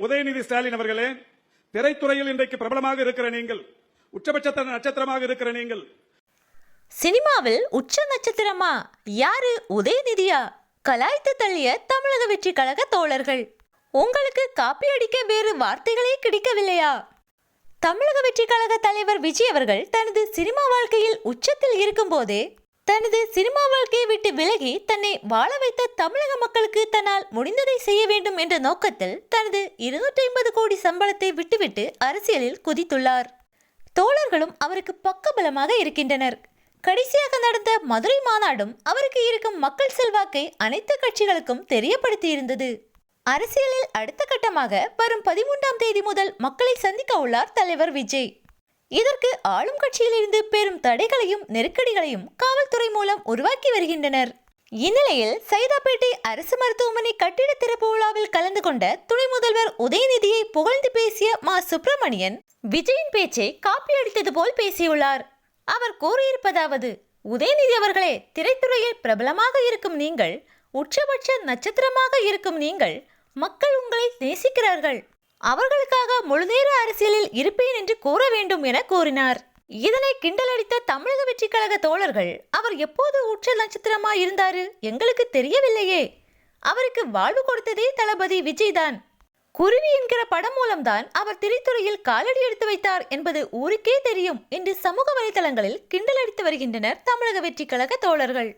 உதயநிதி ஸ்டாலின் அவர்களே திரைத்துறையில் இன்றைக்கு பிரபலமாக இருக்கிற நீங்கள் உச்சபட்ச நட்சத்திரமாக இருக்கிற நீங்கள். சினிமாவில் உச்ச நட்சத்திரமா? யாரு? உதயநிதியா? கலாய்த்து தள்ளிய தமிழக வெற்றி கழக தோழர்கள். உங்களுக்கு காப்பி அடிக்க வேறு வார்த்தைகளே கிடைக்கவில்லையா? தமிழக வெற்றி கழக தலைவர் விஜய் அவர்கள் தனது சினிமா வாழ்க்கையில் உச்சத்தில் இருக்கும்போதே தனது சினிமா வாழ்க்கையை விட்டு விலகி தன்னை வாழ வைத்த தமிழக மக்களுக்கு தன்னால் முடிந்ததை செய்ய வேண்டும் என்ற நோக்கத்தில் தனது இருநூற்றி ஐம்பது கோடி சம்பளத்தை விட்டுவிட்டு அரசியலில் குதித்துள்ளார். தோழர்களும் அவருக்கு பக்கபலமாக இருக்கின்றனர். கடைசியாக நடந்த மதுரை மாநாடும் அவருக்கு இருக்கும் மக்கள் செல்வாக்கை அனைத்து கட்சிகளுக்கும் தெரியப்படுத்தியிருந்தது. அரசியலில் அடுத்த கட்டமாக வரும் பதிமூன்றாம் தேதி முதல் மக்களை சந்திக்க உள்ளார் தலைவர் விஜய். இதற்கு ஆளும் கட்சியிலிருந்து பெரும் தடைகளையும் நெருக்கடிகளையும் காவல்துறை மூலம் உருவாக்கி வருகின்றனர். இந்நிலையில் சைதாப்பேட்டை அரசு மருத்துவமனை கட்டிட திறப்பு விழாவில் கலந்து கொண்ட துணை முதல்வர் உதயநிதியை புகழ்ந்து பேசிய மா. சுப்பிரமணியன் விஜயின் பேச்சை காப்பி அடித்தது போல் பேசியுள்ளார். அவர் கூறியிருப்பதாவது உதயநிதி அவர்களே திரைத்துறையில் பிரபலமாக இருக்கும் நீங்கள் உச்சபட்ச நட்சத்திரமாக இருக்கும் நீங்கள் மக்கள் உங்களை நேசிக்கிறார்கள். அவர்களுக்காக முழுநேர அரசியலில் இருப்பேன் என்று கூற வேண்டும் என கூறினார். இதனை கிண்டலடித்த தமிழக வெற்றி கழக தோழர்கள் அவர் எப்போது உச்ச நட்சத்திரமா இருந்தாரு? எங்களுக்கு தெரியவில்லையே. அவருக்கு வாழ்வு கொடுத்ததே தளபதி விஜய்தான். குருவி என்கிற படம் மூலம்தான் அவர் திரைத்துறையில் காலடி எடுத்து வைத்தார் என்பது ஊருக்கே தெரியும் என்று சமூக வலைதளங்களில் கிண்டலடித்து வருகின்றனர் தமிழக வெற்றி கழக தோழர்கள்.